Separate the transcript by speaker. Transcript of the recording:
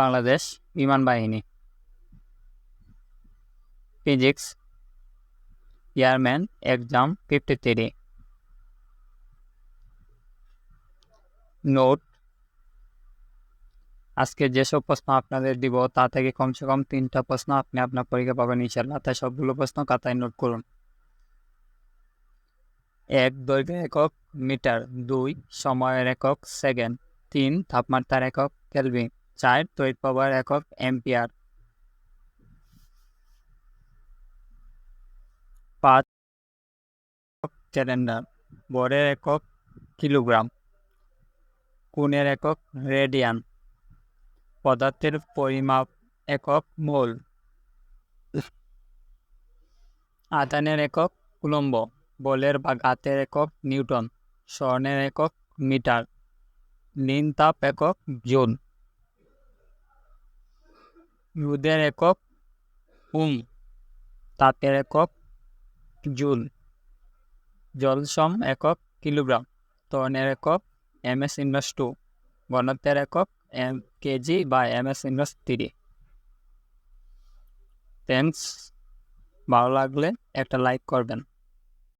Speaker 1: বাংলাদেশ বিমান বাহিনী। Physics, airman, exam, fifty three. Note. আজকে যেসব প্রশ্ন আপনাদের দিব, তা থেকে কমসে কম তিনটা প্রশ্ন আপনি আপনার পরীক্ষা পাবেন ইনশাল্লাহ তাই সবগুলো প্রশ্ন খাতায় নোট করুন। এক দৈর্ঘ্যের একক, মিটার, দুই, সময়ের একক, সেকেন্ড, তিন, তাপমাত্রার একক, কেলভিন। চার তড়িৎ প্রবাহের একক এম্পিয়ার পাঁচ ক্যালেন্ডার বরের একক কিলোগ্রাম কোণের একক রেডিয়ান পদার্থের পরিমাপ একক মোল আদানের একক কুলম্ব, বলের বা গাতের একক নিউটন, স্বর্ণের একক মিটার লিন তাপ একক জুন রোদের একক উম তাপের একক জুল, জলসম একক, কিলোগ্রাম ত্বরণের একক এম এস ইনভার্স টু ঘনত্বের একক এম কেজি বা M S inverse three thanks ভালো লাগলে একটা লাইক করবেন।